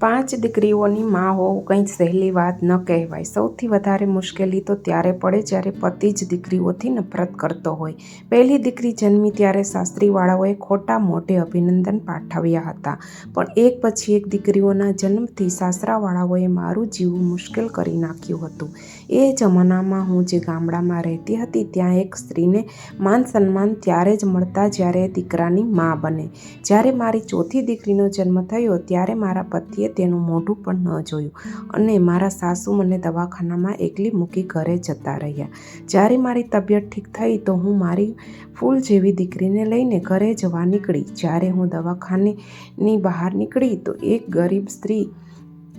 પાંચ દીકરીઓની મા હોવું કંઈ સહેલી વાત ન કહેવાય. સૌથી વધારે મુશ્કેલી તો ત્યારે પડે જ્યારે પતિ જ દીકરીઓથી નફરત કરતો હોય. પહેલી દીકરી જન્મી ત્યારે શાસ્ત્રીવાળાઓએ ખોટા મોઢે અભિનંદન પાઠવ્યા હતા. પણ એક પછી એક દીકરીઓના જન્મથી સાસરાવાળાઓએ મારું જીવવું મુશ્કેલ કરી નાખ્યું હતું. એ જમાનામાં હું જે ગામડામાં રહેતી હતી, ત્યાં એક સ્ત્રીને માન સન્માન ત્યારે જ મળતા જ્યારે દીકરાની મા બને. જ્યારે મારી ચોથી દીકરીનો જન્મ થયો, ત્યારે મારા પતિએ તેનું મોઢું પણ ન જોયું અને મારા સાસુ મને દવાખાનામાં એકલી મૂકી ઘરે જતા રહ્યા. જ્યારે મારી તબિયત ઠીક થઈ, તો હું મારી ફૂલ જેવી દીકરીને લઈને ઘરે જવા નીકળી. જ્યારે હું દવાખાનેની બહાર નીકળી, તો એક ગરીબ સ્ત્રી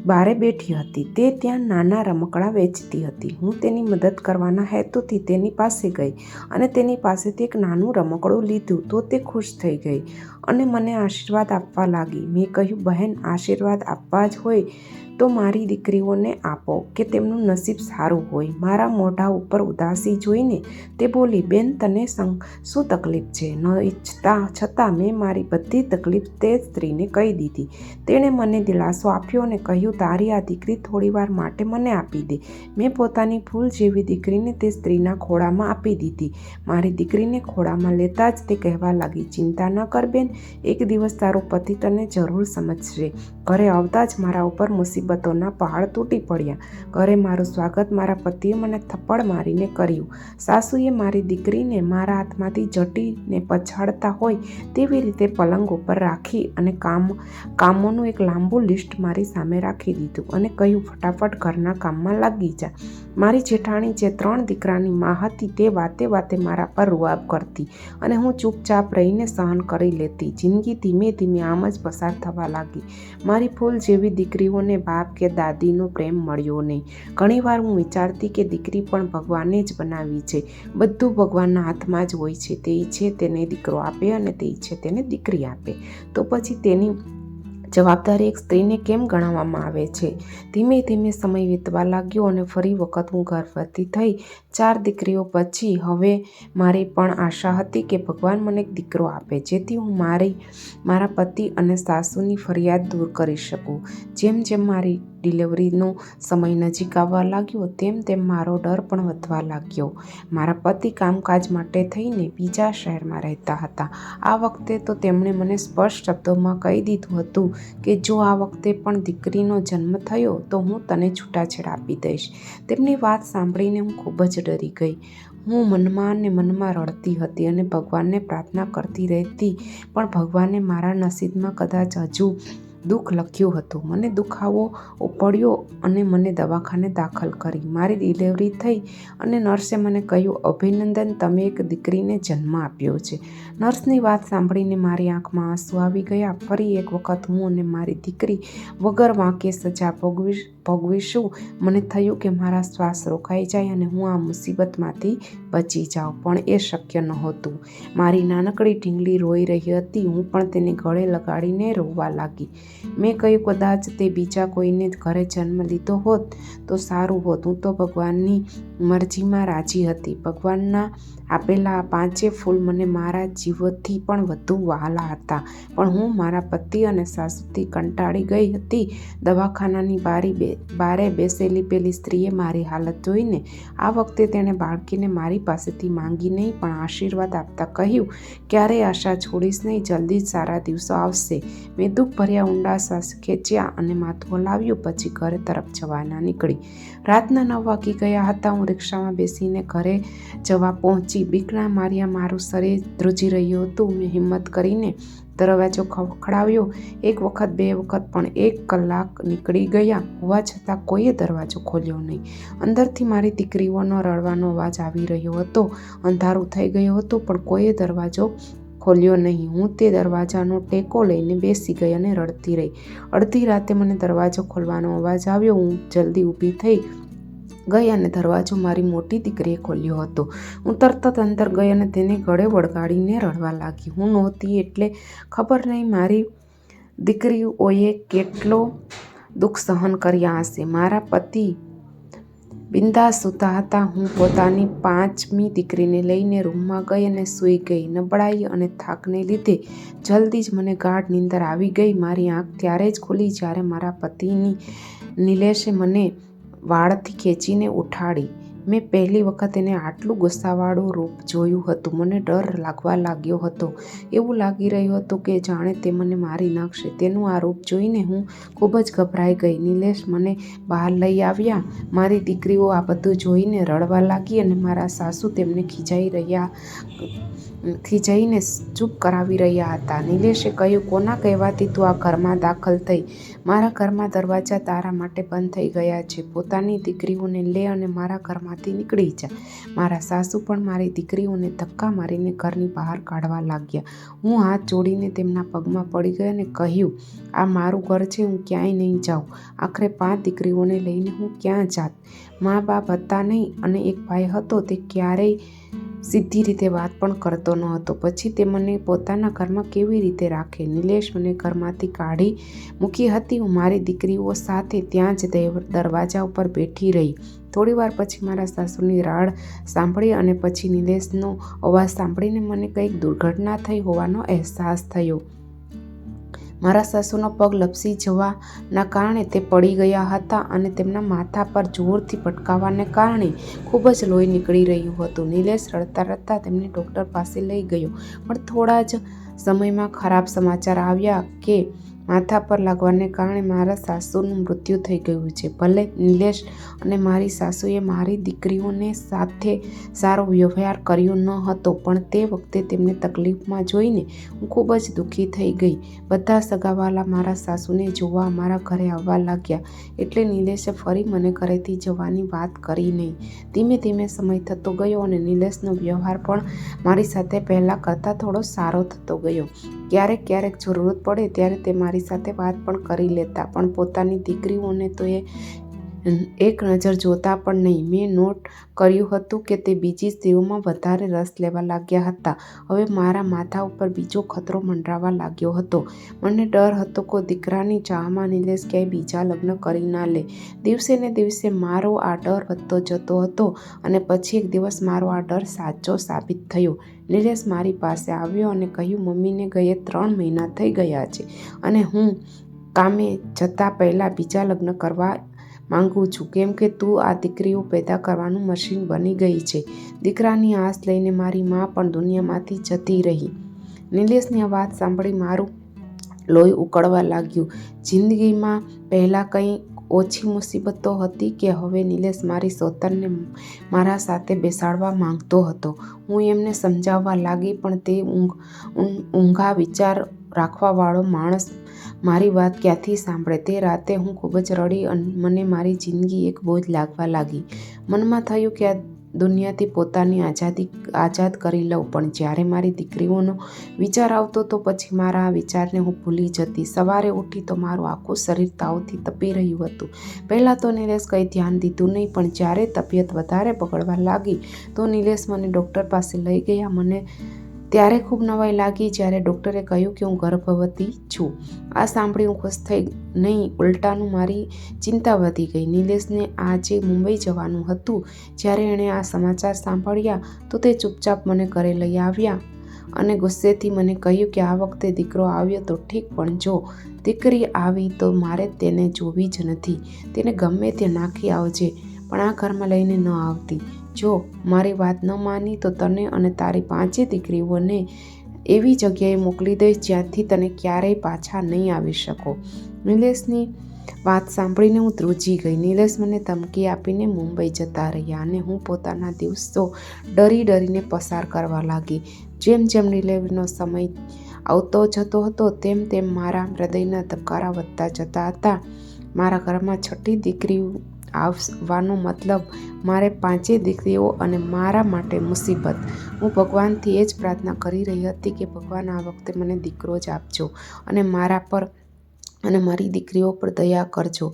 બારે બેઠી હતી. તે ત્યાં નાના રમકડાં વેચતી હતી. હું તેની મદદ કરવાના હેતુથી તેની પાસે ગઈ અને તેની પાસેથી એક નાનું રમકડું લીધું તો તે ખુશ થઈ ગઈ અને મને આશીર્વાદ આપવા લાગી. મેં કહ્યું, બહેન, આશીર્વાદ આપવા જ હોય તો મારી દીકરીઓને આપો કે તેમનું નસીબ સારું હોય. મારા મોઢા ઉપર ઉદાસી જોઈને તે બોલી, બેન, તને શું તકલીફ છે? ન ઈચ્છતા છતાં મેં મારી બધી તકલીફ તે સ્ત્રીને કહી દીધી. તેણે મને દિલાસો આપ્યો અને કહ્યું, તારી આ દીકરી થોડીવાર માટે મને આપી દે. મેં પોતાની ફૂલ જેવી દીકરીને તે સ્ત્રીના ખોળામાં આપી દીધી. મારી દીકરીને ખોળામાં લેતા જ તે કહેવા લાગી, ચિંતા ન કર બેન, એક દિવસ તારો પતિ તને જરૂર સમજશે. ઘરે આવતા જ મારા ઉપર મુસીબત મુસીબતોના પહાડ તૂટી પડ્યા. ઘરે મારું સ્વાગત મારા પતિએ મને થપ્પડ મારીને કર્યું. સાસુએ મારી દીકરીને મારા હાથમાંથી જટીને પછાડતા હોય તેવી રીતે પલંગ ઉપર રાખી અને કામ, કામોનું એક લાંબુ લિસ્ટ મારી સામે રાખી દીધું અને કહ્યું, ફટાફટ ઘરના કામમાં લાગી જા. મારી જેઠાણી જે ત્રણ દીકરાની મા હતી તે વાતે વાતે મારા પર રૂઆબ કરતી અને હું ચૂપચાપ રહીને સહન કરી લેતી. જિંદગી ધીમે ધીમે આમ જ પસાર થવા લાગી. મારી ફૂલ જેવી દીકરીઓને બા બાપ કે દાદીનો પ્રેમ મળ્યો નહીં. ઘણીવાર હું વિચારતી કે દીકરી પણ ભગવાને જ બનાવી છે. બધું ભગવાનના હાથમાં જ હોય છે. તે ઈચ્છે તેને દીકરો આપે અને તે ઈચ્છે તેને દીકરી આપે. તો પછી તેની જવાબદારી એક સ્ત્રીને કેમ ગણાવવામાં આવે છે? ધીમે ધીમે સમય વીતવા લાગ્યો અને ફરી વખત હું ગર્ભવતી થઈ ચાર દીકરીઓ પછી હવે મારી પણ આશા હતી કે ભગવાન મને એક દીકરો આપે, જેથી હું મારી, મારા પતિ અને સાસુની ફરિયાદ દૂર કરી શકું. જેમ જેમ મારી ડિલિવરીનો સમય નજીક આવવા લાગ્યો, તેમ તેમ મારો ડર પણ વધવા લાગ્યો. મારા પતિ કામકાજ માટે થઈને બીજા શહેરમાં રહેતા હતા. આ વખતે તો તેમણે મને સ્પષ્ટ શબ્દોમાં કહી દીધું હતું કે, જો આ વખતે પણ દીકરીનો જન્મ થયો, તો હું તને છૂટાછેડા આપી દઈશ. તેમની વાત સાંભળીને હું ખૂબ જ ડરી ગઈ. હું મનમાં અને મનમાં રડતી હતી અને ભગવાનને પ્રાર્થના કરતી રહેતી, પણ ભગવાને મારા નસીબમાં કદાચ હજુ દુઃખ લખ્યું હતું. મને દુખાવો પડ્યો અને મને દવાખાને દાખલ કરી. મારી ડિલિવરી થઈ અને નર્સે મને કહ્યું, અભિનંદન, તમે એક દીકરીને જન્મ આપ્યો છે નર્સની વાત સાંભળીને મારી આંખમાં આંસુ આવી ગયા. ફરી એક વખત હું અને મારી દીકરી વગર વાંકે સજા ભોગવી ભોગવીશું. મને થયું કે મારા શ્વાસ રોકાઈ જાય અને હું આ મુસીબતમાંથી બચી જાઉં, પણ એ શક્ય નહોતું. મારી નાનકડી ઢીંગલી રોઈ રહી હતી, હું પણ તેને ગળે લગાડીને રોવા લાગી. મેં કહ્યું, કદાચ તે બીજા કોઈને ઘરે જન્મ લીધો હોત તો સારું હોત. હું તો ભગવાનની મરજીમાં રાજી હતી. ભગવાનના આપેલા પાંચે ફૂલ મને મારા જીવથી પણ વધુ વહાલા હતા. પણ હું મારા પતિ અને સાસુથી કંટાળી ગઈ હતી. દવાખાનાની બારી બે, બારે બેસેલી પેલી સ્ત્રીએ મારી હાલત જોઈને આ વખતે તેણે બાળકીને મારી પાસેથી માંગી નહીં, પણ આશીર્વાદ આપતા કહ્યું ક્યારેય આશા છોડીશ નહીં, જલ્દી જ સારા દિવસો આવશે. મેં દુઃખ ભર્યા ઊંડા શ્વાસ ખેંચ્યા અને માથું હલાવ્યું, પછી ઘરે તરફ જવાના નીકળી. રાતના નવ વાગી ગયા હતા. હું રિક્ષામાં બેસીને ઘરે જવા પહોંચી બીકના માર્યા મારું શરીર ધ્રુજી રહ્યું હતું. મેં હિંમત કરીને દરવાજો ખખડાવ્યો એક વખત, બે વખત પણ એક કલાક નીકળી ગયા. હોવા છતાં કોઈએ દરવાજો ખોલ્યો નહીં. અંદરથી મારી દીકરીઓનો રડવાનો અવાજ આવી રહ્યો હતો. અંધારું થઈ ગયું હતું, પણ કોઈએ દરવાજો ખોલ્યો નહીં. હું તે દરવાજાનો ટેકો લઈને બેસી ગઈ અને રડતી રહી. અડધી રાતે મને દરવાજો ખોલવાનો અવાજ આવ્યો. હું જલ્દી ઊભી થઈ ગઈ અને દરવાજો મારી મોટી દીકરીએ ખોલ્યો હતો. હું તરત જ અંદર ગઈ અને તેને ગળે વળગાડીને રડવા લાગી. હું નહોતી એટલે ખબર નહીં મારી દીકરીઓએ કેટલો દુઃખ સહન કર્યા હશે. મારા પતિ બિન્દાસ સૂતા હતા. હું પોતાની પાંચમી દીકરીને લઈને રૂમમાં ગઈ અને સૂઈ ગઈ. નબળાઈ અને થાકને લીધે જલ્દી જ મને ગાઢ નીંદર આવી ગઈ. મારી આંખ ત્યારે જ ખુલી જ્યારે મારા પતિની નિલેશે મને વાળથી ખેંચીને ઉઠાડી. મેં પહેલી વખત એને આટલું ગુસ્સાવાળું રૂપ જોયું હતું. મને ડર લાગવા લાગ્યો હતો. એવું લાગી રહ્યું હતું કે જાણે તે મને મારી નાખશે. તેનું આ રૂપ જોઈને હું ખૂબ જ ગભરાઈ ગઈ. નિલેશ મને બહાર લઈ આવ્યા. મારી દીકરીઓ આ બધું જોઈને રડવા લાગી અને મારા સાસુ તેમને ખીજાઈ રહ્યા, ખીજાઈને ચૂપ કરાવી રહ્યા હતા. નિલેશે કહ્યું, કોના કહેવાથી તું આ ઘરમાં દાખલ થઈ? મારા ઘરમાં દરવાજા તારા માટે બંધ થઈ ગયા છે. પોતાની દીકરીઓને લે અને મારા ઘરમાંથી નીકળી જા. મારા સાસુ પણ મારી દીકરીઓને ધક્કા મારીને ઘરની બહાર કાઢવા લાગ્યા. હું હાથ જોડીને તેમના પગમાં પડી ગઈ અને કહ્યું, આ મારું ઘર છે, હું ક્યાંય નહીં જાઉં. આખરે પાંચ દીકરીઓને લઈને હું ક્યાં જાત? મા બાપ હતા નહીં અને એક ભાઈ હતો, તે ક્યારેય સીધી રીતે વાત પણ કરતો ન હતો. પછી તે મને પોતાના ઘરમાં કેવી રીતે રાખે? નિલેશ મને ઘરમાંથી કાઢી મૂકી હતી. હું મારી દીકરીઓ સાથે ત્યાં જ દરવાજા ઉપર બેઠી રહી. થોડી વાર પછી મારા સાસુની રાડ સાંભળી અને પછી નિલેશનો અવાજ સાંભળીને મને કંઈક દુર્ઘટના થઈ હોવાનો અહેસાસ થયો. મારા સાસુનો પગ લપસી જવાના કારણે તે પડી ગયા હતા અને તેમના માથા પર જોરથી પટકાવાને કારણે ખૂબ જ લોહી નીકળી રહ્યું હતું. નિલેશ રડતા રડતા તેમને ડૉક્ટર પાસે લઈ ગયો. પણ થોડા જ સમયમાં ખરાબ સમાચાર આવ્યા કે માથા પર લાગવાને કારણે મારા સાસુનું મૃત્યુ થઈ ગયું છે. ભલે નિલેશ અને મારી સાસુએ મારી દીકરીઓને સાથે સારો વ્યવહાર કર્યો ન હતો, પણ તે વખતે તેમને તકલીફમાં જોઈને હું ખૂબ જ દુઃખી થઈ ગઈ. બધા સગાવાલા મારા સાસુને જોવા મારા ઘરે આવવા લાગ્યા, એટલે નિલેશે ફરી મને ઘરેથી જવાની વાત કરી નહીં. ધીમે ધીમે સમય થતો ગયો અને નિલેશનો વ્યવહાર પણ મારી સાથે પહેલાં કરતાં થોડો સારો થતો ગયો. ક્યારેક ક્યારેક જરૂરત પડે ત્યારે તે મારી મારી સાથે વાત પણ કરી લેતા, પણ પોતાની દીકરીઓને તો એ એક નજર જોતા પણ નહીં. મેં નોટ કર્યું હતું કે તે બીજી સ્ત્રીઓમાં વધારે રસ લેવા લાગ્યા હતા. હવે મારા માથા ઉપર બીજો ખતરો મંડરાવા લાગ્યો હતો. મને ડર હતો કે દીકરાની ચાહમાં નિલેશ ક્યાંય બીજા લગ્ન કરી ના લે. દિવસે ને દિવસે મારો આ ડર વધતો જતો હતો અને પછી એક દિવસ મારો આ ડર સાચો સાબિત થયો. નિલેશ મારી પાસે આવ્યો અને કહ્યું, મમ્મીને ગયે ત્રણ મહિના થઈ ગયા છે અને હું કામે જતાં પહેલાં બીજા લગ્ન કરવા માંગુ છું. કેમ કે તું આ દીકરીઓ પેદા કરવાનું મશીન બની ગઈ છે. દીકરાની આસ લઈને મારી મા પણ દુનિયામાંથી જતી રહી. નિલેશની આ વાત સાંભળી મારું લોહી ઉકળવા લાગ્યું. જિંદગીમાં પહેલાં કંઈ ઓછી મુસીબતો હતી કે હવે નિલેશ મારી સોતરને મારા સાથે બેસાડવા માંગતો હતો. હું એમને સમજાવવા લાગી, પણ તે ઊંઘ, ઊંઘા વિચાર રાખવાવાળો માણસ મારી વાત ક્યાંથી સાંભળે? તે રાતે હું ખૂબ જ રડી અને મને મારી જિંદગી એક બોજ લાગવા લાગી. મનમાં થયું કે આ દુનિયાથી પોતાની આઝાદી આઝાદ કરી લઉં. પણ જ્યારે મારી દીકરીઓનો વિચાર આવતો તો પછી મારા આ વિચારને હું ભૂલી જતી. સવારે ઉઠી તો મારું આખું શરીર તાવથી તપી રહ્યું હતું. પહેલાં તો નિલેશ કંઈ ધ્યાન દીધું નહીં, પણ જ્યારે તબિયત વધારે બગડવા લાગી તો નિલેશ મને ડૉક્ટર પાસે લઈ ગયા. મને ત્યારે ખૂબ નવાઈ લાગી જ્યારે ડૉક્ટરે કહ્યું કે હું ગર્ભવતી છું. આ સાંભળી હું ખુશ થઈ નહીં, ઉલટાનું મારી ચિંતા વધી ગઈ. નિલેશને આજે મુંબઈ જવાનું હતું. જ્યારે એણે આ સમાચાર સાંભળ્યા તો તે ચૂપચાપ મને ઘરે લઈ આવ્યા અને ગુસ્સેથી મને કહ્યું કે આ વખતે દીકરો આવ્યો તો ઠીક, પણ જો દીકરી આવી તો મારે તેને જોવી જ નથી. તેને ગમે તે નાખી આવજે, પણ આ ઘરમાં લઈને ન આવતી. જો મારી વાત ન માની તો તને અને તારી પાંચે દીકરીઓને એવી જગ્યાએ મોકલી દઈશ જ્યાંથી તને ક્યારેય પાછા નહીં આવી શકો. નિલેશની વાત સાંભળીને હું ધ્રુજી ગઈ. નિલેશ મને ધમકી આપીને મુંબઈ જતા રહ્યા અને હું પોતાના દિવસો ડરી ડરીને પસાર કરવા લાગી. જેમ જેમ ડિલિવરીનો સમય આવતો જતો હતો, તેમ તેમ મારા હૃદયના ધબકારા વધતા જતા હતા. મારા ઘરમાં છઠ્ઠી દીકરી આવવાનો મતલબ મારે પાંચેય દીકરીઓ અને મારા માટે મુસીબત. હું ભગવાનથી એ જ પ્રાર્થના કરી રહી હતી કે ભગવાન આ વખતે મને દીકરો જ આપજો અને મારા પર અને મારી દીકરીઓ પર દયા કરજો.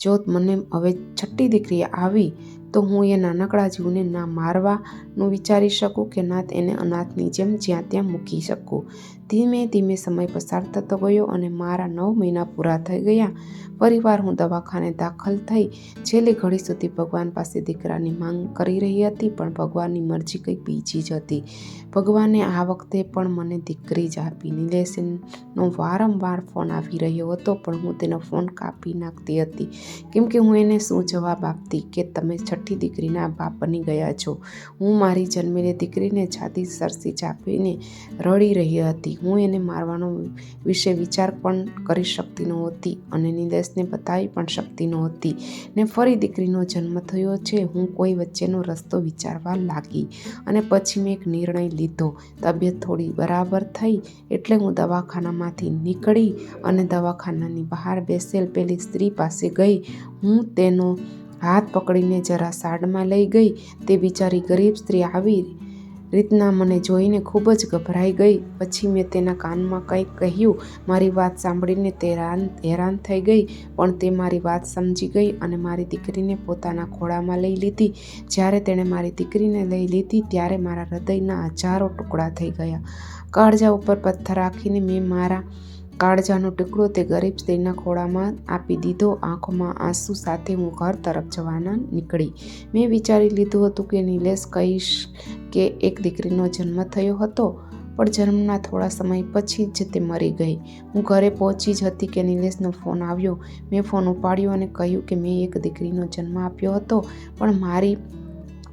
જો મને હવે છઠ્ઠી દીકરી આવી તો હું એ નાનકડા જીવને ના મારવાનું વિચારી શકું કે ના એને અનાથની જેમ જ્યાં ત્યાં મૂકી શકું. ધીમે ધીમે સમય પસાર થતો ગયો અને મારા નવ મહિના પૂરા થઈ ગયા. ફરીવાર હું દવાખાને દાખલ થઈ. છેલ્લી ઘડી સુધી ભગવાન પાસે દીકરાની માંગ કરી રહી હતી, પણ ભગવાનની મરજી કંઈક બીજી જ હતી. ભગવાને આ વખતે પણ મને દીકરી જ આપી નિલેશનો વારંવાર ફોન આવી રહ્યો હતો, પણ હું તેનો ફોન કાપી નાખતી હતી. કેમ કે હું એને શું જવાબ આપતી કે તમે છઠ્ઠી દીકરીના બાપ બની ગયા છો. હું મારી જન્મેલી દીકરીને છાતી સરસી ચાપીને રડી રહી હતી. હું એને મારવાનો વિશે વિચાર પણ કરી શકતી નહોતી અને નિદેશને બતાવી પણ શકતી નહોતી. ને ફરી દીકરીનો જન્મ થયો છે. હું કોઈ વચ્ચેનો રસ્તો વિચારવા લાગી અને પછી મેં એક નિર્ણય લીધો. તબિયત થોડી બરાબર થઈ એટલે હું દવાખાનામાંથી નીકળી અને દવાખાનાની બહાર બેસેલ પેલી સ્ત્રી પાસે ગઈ. હું તેનો હાથ પકડીને જરા સાડમાં લઈ ગઈ. તે બિચારી ગરીબ સ્ત્રી આવી રીતના મને જોઈને ખૂબ જ ગભરાઈ ગઈ. પછી મેં તેના કાનમાં કંઈક કહ્યું. મારી વાત સાંભળીને તે રાન, હેરાન થઈ ગઈ, પણ તે મારી વાત સમજી ગઈ અને મારી દીકરીને પોતાના ખોળામાં લઈ લીધી. જ્યારે તેણે મારી દીકરીને લઈ લીધી ત્યારે મારા હૃદયના હજારો ટુકડા થઈ ગયા. કાળજા ઉપર પથ્થર રાખીને મેં મારા કાળજાનો ટુકડો તે ગરીબ સ્ત્રીના ખોળામાં આપી દીધો. આંખોમાં આંસુ સાથે હું ઘર તરફ જવાના નીકળી. મેં વિચારી લીધું હતું કે નિલેશ કહીશ કે એક દીકરીનો જન્મ થયો હતો, પણ જન્મના થોડા સમય પછી જ તે મરી ગઈ. હું ઘરે પહોંચી જ હતી કે નિલેશનો ફોન આવ્યો. મેં ફોન ઉપાડ્યો અને કહ્યું કે મેં એક દીકરીનો જન્મ આપ્યો હતો, પણ મારી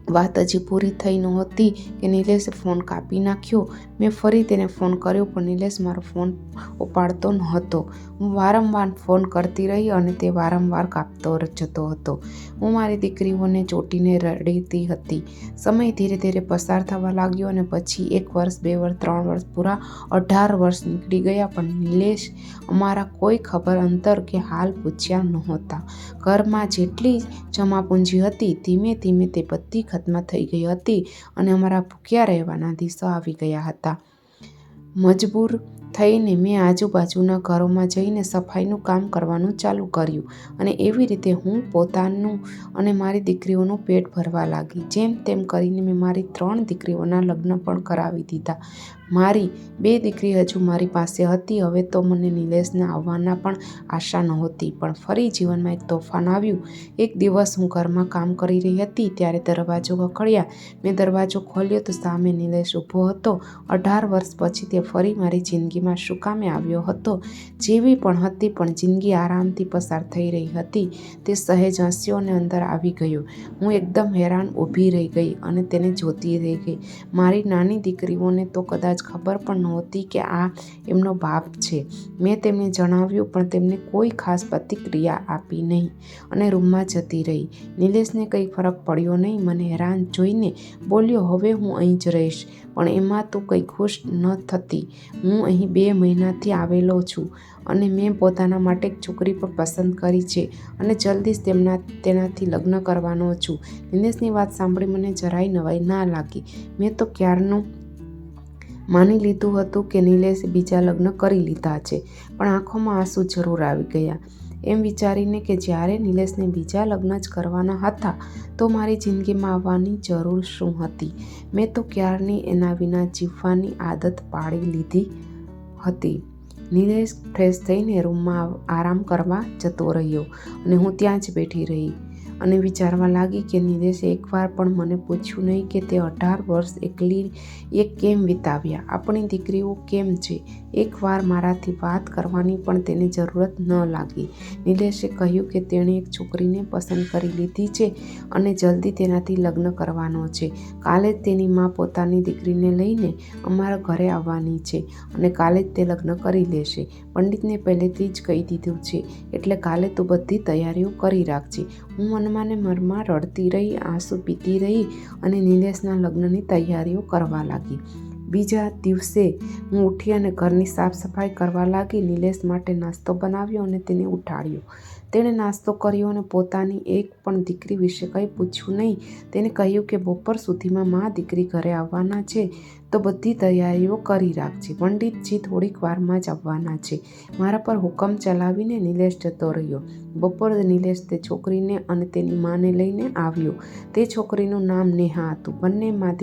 વાત હજી પૂરી થઈ નહોતી કે નિલેશે ફોન કાપી નાખ્યો. મેં ફરી તેને ફોન કર્યો, પણ નિલેશ મારો ફોન ઉપાડતો નહોતો. હું વારંવાર ફોન કરતી રહી અને તે વારંવાર કાપતો જતો હતો. હું મારી દીકરીઓને ચોટીને રડીતી હતી. સમય ધીરે ધીરે પસાર થવા લાગ્યો અને પછી એક વર્ષ, બે વર્ષ, ત્રણ વર્ષ પૂરા અઢાર વર્ષ નીકળી ગયા, પણ નિલેશ અમારા કોઈ ખબર અંતર કે હાલ પૂછ્યા નહોતા. ઘરમાં જેટલી જમાપૂંજી હતી, ધીમે ધીમે તે બધી ખત્મ થઈ ગઈ હતી અને અમારા ભૂખ્યા રહેવાના દિવસો આવી ગયા હતા. મજબૂર થઈને મેં આજુબાજુના ઘરોમાં જઈને સફાઈનું કામ કરવાનું ચાલુ કર્યું અને એવી રીતે હું પોતાનું અને મારી દીકરીઓનું પેટ ભરવા લાગી. જેમ તેમ કરીને મેં મારી ત્રણ દીકરીઓના લગ્ન પણ કરાવી દીધા. મારી બે દીકરી હજુ મારી પાસે હતી. હવે તો મને નિલેશના આવવાના પણ આશા નહોતી. પણ ફરી જીવનમાં એક તોફાન આવ્યું. એક દિવસ હું ઘરમાં કામ કરી રહી હતી ત્યારે દરવાજો ખખડ્યા મેં દરવાજો ખોલ્યો તો સામે નિલેશ ઊભો હતો. અઢાર વર્ષ પછી તે ફરી મારી જિંદગીમાં શું કામે આવ્યો હતો, જેવી પણ હતી પણ જિંદગી આરામથી પસાર થઈ રહી હતી, તે સહેજ હસ્યો અંદર આવી ગયો. હું એકદમ હેરાન ઊભી રહી ગઈ અને તેને જોતી રહી ગઈ. મારી નાની દીકરીઓને તો કદાચ ખબર પણ નહોતી કે આ એમનો બાપ છે. મેં તેમને જણાવ્યું પણ તેમને કોઈ ખાસ પ્રતિક્રિયા આપી નહીં અને રૂમમાં જતી રહી. નિલેશને કંઈ ફરક પડ્યો નહીં. મને હેરાન જોઈને બોલ્યો, હવે હું અહીં જ રહીશ. પણ એમાં તો કંઈ ખુશ ન થતી. હું અહીં બે મહિનાથી આવેલો છું અને મેં પોતાના માટે એક છોકરી પણ પસંદ કરી છે અને જલ્દી જ તેમના, તેનાથી લગ્ન કરવાનો છું. નિલેશની વાત સાંભળી મને જરાય નવાઈ ના લાગી. મેં તો ક્યારનું માની લીધું હતું કે નિલેશે બીજા લગ્ન કરી લીધા છે, પણ આંખોમાં આંસુ જરૂર આવી ગયા. એમ વિચારીને કે જ્યારે નિલેશને બીજા લગ્ન જ કરવાના હતા, તો મારી જિંદગીમાં આવવાની જરૂર શું હતી? મેં તો ક્યારની એના વિના જીવવાની આદત પાડી લીધી હતી. નિલેશ ફ્રેશ થઈને રૂમમાં આરામ કરવા જતો રહ્યો અને હું ત્યાં જ બેઠી રહી. અને વિચારવા લાગી કે નિલેશે એકવાર પણ મને પૂછ્યું નહીં કે તે અઢાર વર્ષ એકલી એ કેમ વિતાવ્યા? આપણી દીકરીઓ કેમ છે? એકવાર મારાથી વાત કરવાની પણ તેને જરૂરત ન લાગી. નિલેશે કહ્યું કે તેણે એક છોકરીને પસંદ કરી લીધી છે અને જલ્દી તેનાથી લગ્ન કરવાનો છે. કાલે જ તેની મા પોતાની દીકરીને લઈને અમારા ઘરે આવવાની છે અને કાલે જ તે લગ્ન કરી લેશે. પંડિતને પહેલેથી જ કહી દીધું છે, એટલે કાલે તું બધી તૈયારીઓ કરી રાખજે. હું મનમાં ને મનમાં રડતી રહી, આંસુ પીતી રહી અને નિલેશના લગ્નની તૈયારીઓ કરવા લાગી. બીજા દિવસે હું ઉઠી અને ઘરની સાફ સફાઈ કરવા લાગી, નિલેશ માટે નાસ્તો બનાવ્યો અને તેને ઉઠાડ્યો. તેણે નાસ્તો કર્યો અને પોતાની એક પણ દીકરી વિશે કંઈ પૂછ્યું નહીં. તેને કહ્યું કે બપોર સુધીમાં મા દીકરી ઘરે આવવાના છે તો બધી તૈયારીઓ કરી રાખજે. પંડિતજી થોડીક વારમાં જ આવવાના છે. મારા પર હુકમ ચલાવીને નિલેશ જતો રહ્યો. બપોર નિલેશ તે છોકરીને અને તેની માને લઈને આવ્યો. તે છોકરીનું નામ નેહા હતું. બંને મા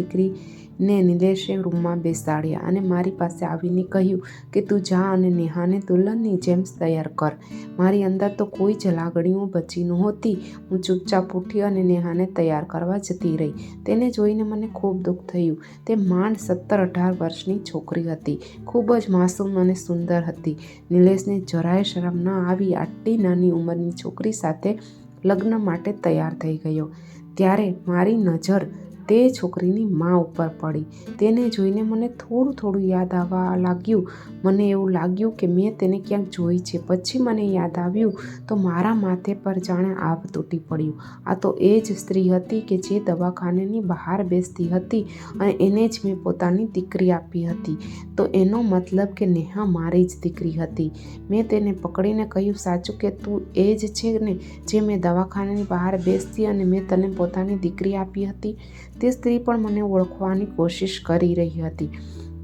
દીકરીને નિલેશે રૂમમાં બેસાડ્યા અને મારી પાસે આવીને કહ્યું કે તું જા અને નેહાને દુલ્હનની જેમ તૈયાર કર. મારી અંદર તો કોઈ જ લાગણીઓ બચી નહોતી. હું ચૂપચાપ ઉઠી અને નેહાને તૈયાર કરવા જતી રહી. તેને જોઈને મને ખૂબ દુઃખ થયું. તે માંડ સત્તર અઢાર વર્ષની છોકરી હતી. ખૂબ જ માસૂમ અને સુંદર હતી. નિલેશને જરાય શરમ ન આવી આટલી નાની ઉંમરની છોકરી સાથે લગ્ન માટે તૈયાર થઈ ગયો. ત્યારે મારી નજર તે છોકરીની મા ઉપર પડી. તેને જોઈને મને થોડું થોડું યાદ આવવા લાગ્યું. મને એવું લાગ્યું કે મેં તેને ક્યાંક જોઈ છે. પછી મને યાદ આવ્યું તો મારા માથે પર જાણે આભ તૂટી પડ્યું. આ તો એ જ સ્ત્રી હતી કે જે દવાખાનેની બહાર બેસતી હતી અને એને જ મેં પોતાની દીકરી આપી હતી. તો એનો મતલબ કે નેહા મારી જ દીકરી હતી. મેં તેને પકડીને કહ્યું, સાચું કે તું એ જ છે ને જે મેં દવાખાનાની બહાર બેસતી અને મેં તને પોતાની દીકરી આપી હતી? તે સ્ત્રી પણ મને ઓળખવાની કોશિશ કરી રહી હતી.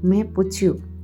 મેં પૂછ્યું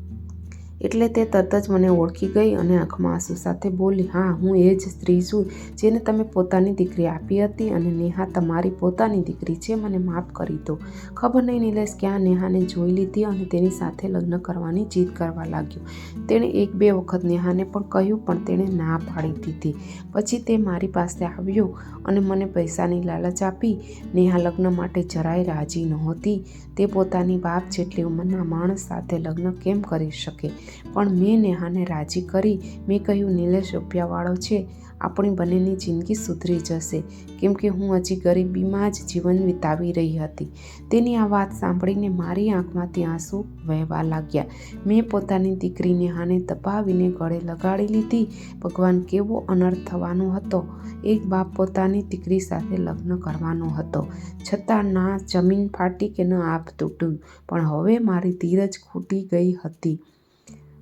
એટલે તે તરત જ મને ઓળખી ગઈ અને આંખમાં આંસુ સાથે બોલી, હા, હું એ જ સ્ત્રી છું જેને તમે પોતાની દીકરી આપી હતી અને નેહા તમારી પોતાની દીકરી છે, મને માફ કરી દો. ખબર નહીં નિલેશ ક્યાં નેહાને જોઈ લીધી અને તેની સાથે લગ્ન કરવાની જીદ કરવા લાગ્યો. તેણે એક બે વખત નેહાને પણ કહ્યું, પણ તેણે ના પાડી દીધી. પછી તે મારી પાસે આવ્યો અને મને પૈસાની લાલચ આપી. નેહા લગ્ન માટે જરાય રાજી નહોતી. તે પોતાની બાપ જેટલી ઉંમરના માણસ સાથે લગ્ન કેમ કરી શકે? પણ મેં નેહાને રાજી કરી. મેં કહ્યું, નિલેશ રૂપિયાવાળો છે. આપણી બંનેની જિંદગી સુધરી જશે. કેમ કે હું હજી ગરીબીમાં જ જીવન વિતાવી રહી હતી. તેની આ વાત સાંભળીને મારી આંખમાંથી આંસુ વહેવા લાગ્યા. મેં પોતાની દીકરી નેહાને દબાવીને ગળે લગાડી લીધી. ભગવાન કેવો અનર્થ થવાનો હતો. એક બાપ પોતાની દીકરી સાથે લગ્ન કરવાનો હતો. છતાં ના જમીન ફાટી કે ન આપ તૂટ્યું. પણ હવે મારી ધીરજ ખૂટી ગઈ હતી.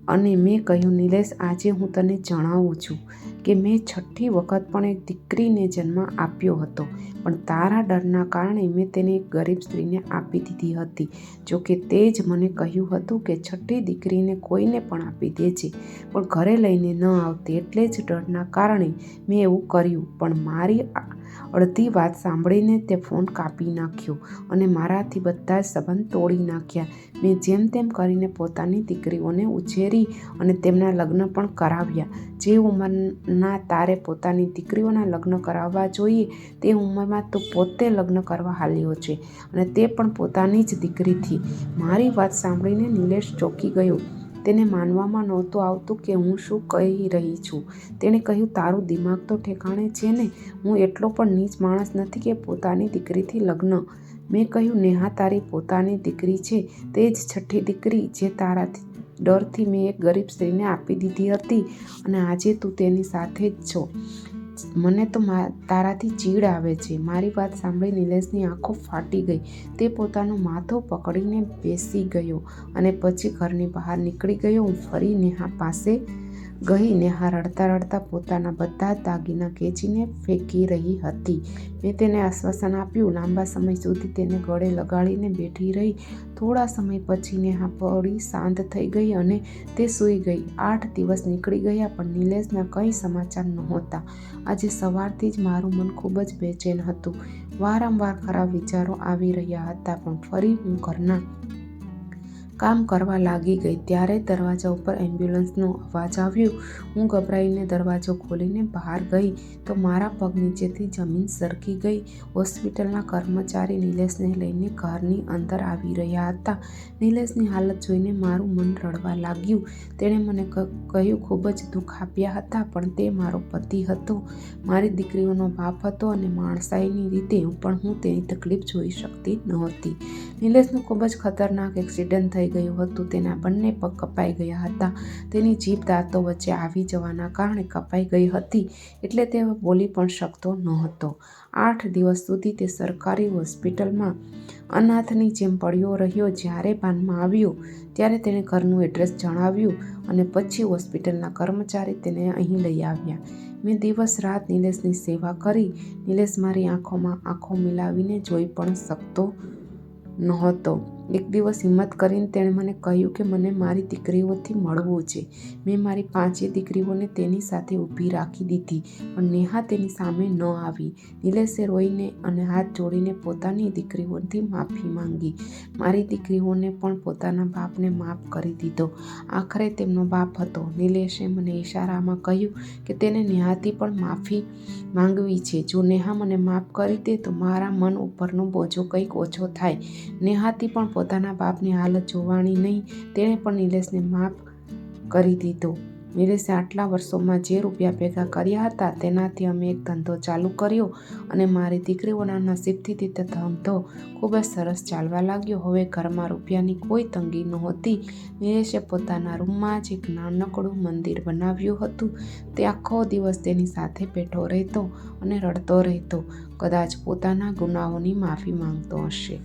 અને મેં કહ્યું, નિલેશ, આજે હું તને જણાવું છું કે મેં છઠ્ઠી વખત પણ એક દીકરીને જન્મ આપ્યો હતો, પણ તારા ડરના કારણે મેં તેને એક ગરીબ સ્ત્રીને આપી દીધી હતી. જોકે તે જ મને કહ્યું હતું કે છઠ્ઠી દીકરીને કોઈને પણ આપી દેજે, પણ ઘરે લઈને ન આવતી એટલે જ ડરના કારણે મેં એવું કર્યું. પણ મારી અડધી વાત સાંભળીને તે ફોન કાપી નાખ્યો અને મારાથી બધા જ સંબંધ તોડી નાખ્યા. મેં જેમ તેમ કરીને પોતાની દીકરીઓને ઉછેરી અને તેમના લગ્ન પણ કરાવ્યા. જે ઉંમરના તારે પોતાની દીકરીઓના લગ્ન કરાવવા જોઈએ, તે ઉંમરમાં તો પોતે લગ્ન કરવા હાલ્યો છે અને તે પણ પોતાની જ દીકરીથી. મારી વાત સાંભળીને નિલેશ ચોંકી ગયો. તેને માનવામાં નહોતું આવતું કે હું શું કહી રહી છું. તેણે કહ્યું, તારું દિમાગ તો ઠેકાણે છે ને, હું એટલો પણ નીચ માણસ નથી કે પોતાની દીકરીથી લગ્ન. મેં કહ્યું, નેહા તારી પોતાની દીકરી છે, તે જ છઠ્ઠી દીકરી જે તારાથી ડરથી મેં એક ગરીબ સ્ત્રીને આપી દીધી હતી અને આજે તું તેની સાથે જ છો. મને તો તારાથી ચીડ આવે છે. મારી વાત સાંભળી નિલેશની આંખો ફાટી ગઈ. તે પોતાનો માથો પકડીને બેસી ગયો અને પછી ઘરની બહાર નીકળી ગયો. હું ફરી નેહા પાસે ગઈ નેહા રડતા રડતા પોતાના બધા દાગીના ખેંચીને ફેંકી રહી હતી. મેં તેને આશ્વાસન આપ્યું. લાંબા સમય સુધી તેને ગળે લગાડીને બેઠી રહી. થોડા સમય પછી નેહા પડી શાંત થઈ ગઈ અને તે સૂઈ ગઈ. આઠ દિવસ નીકળી ગયા, પણ નિલેશના કંઈ સમાચાર નહોતા. આજે સવારથી જ મારું મન ખૂબ જ બેચેન હતું. વારંવાર ખરાબ વિચારો આવી રહ્યા હતા, પણ ફરી હું ઘરના કામ કરવા લાગી ગઈ. ત્યારે દરવાજા ઉપર એમ્બ્યુલન્સનો અવાજ આવ્યો. હું ગભરાઈને દરવાજો ખોલીને બહાર ગઈ તો મારા પગ નીચેથી જમીન સરકી ગઈ. હોસ્પિટલના કર્મચારી નિલેશને લઈને ઘરની અંદર આવી રહ્યા હતા. નિલેશની હાલત જોઈને મારું મન રડવા લાગ્યું. તેણે મને કહ્યું, ખૂબ જ દુઃખ આપ્યા હતા, પણ તે મારો પતિ હતો. મારી દીકરીઓનો બાપ હતો અને માણસાઈની રીતે પણ હું તેની તકલીફ જોઈ શકતી નહોતી. નિલેશનું ખૂબ જ ખતરનાક એક્સિડન્ટ થઈ ગયું હતું. તેના બંને પગ કપાઈ ગયા હતા. તેની જીભ દાંતો વચ્ચે આવી જવાના કારણે કપાઈ ગઈ હતી એટલે તે બોલી પણ શકતો નહોતો. આઠ દિવસ સુધી તે સરકારી હોસ્પિટલમાં અનાથની જેમ પડ્યો રહ્યો. જ્યારે ભાનમાં આવ્યો, ત્યારે તેણે ઘરનું એડ્રેસ જણાવ્યું અને પછી હોસ્પિટલના કર્મચારી તેને અહીં લઈ આવ્યા. મેં દિવસ રાત નિલેશની સેવા કરી. નિલેશ મારી આંખોમાં આંખો મિલાવીને જોઈ પણ શકતો નહોતો. એક દિવસ હિંમત કરીને તેણે મને કહ્યું કે મને મારી દીકરીઓથી મળવું છે. મેં મારી પાંચે દીકરીઓને તેની સાથે ઊભી રાખી દીધી પણ નેહા તેની સામે ન આવી. નિલેશે રોઈને અને હાથ જોડીને પોતાની દીકરીઓથી માફી માંગી. મારી દીકરીઓને પણ પોતાના બાપને માફ કરી દીધો. આખરે તેમનો બાપ હતો. નિલેશે મને ઈશારામાં કહ્યું કે તેને નેહાથી પણ માફી માંગવી છે. જો નેહા મને માફ કરી દે તો મારા મન ઉપરનો બોજો કંઈક ઓછો થાય. નેહાથી પણ પોતાના બાપની હાલત જોવાની નહીં. તેણે પણ નિલેશને માફ કરી દીધો. નિલેશે આટલા વર્ષોમાં જે રૂપિયા ભેગા કર્યા હતા તેનાથી અમે એક ધંધો ચાલુ કર્યો અને મારી દીકરીઓના નસીબથી તે ધંધો ખૂબ જ સરસ ચાલવા લાગ્યો. હવે ઘરમાં રૂપિયાની કોઈ તંગી નહોતી. નિલેશે પોતાના રૂમમાં જ એક નાનકડું મંદિર બનાવ્યું હતું. તે આખો દિવસ તેની સાથે બેઠો રહેતો અને રડતો રહેતો. કદાચ પોતાના ગુનાહોની માફી માંગતો હશે.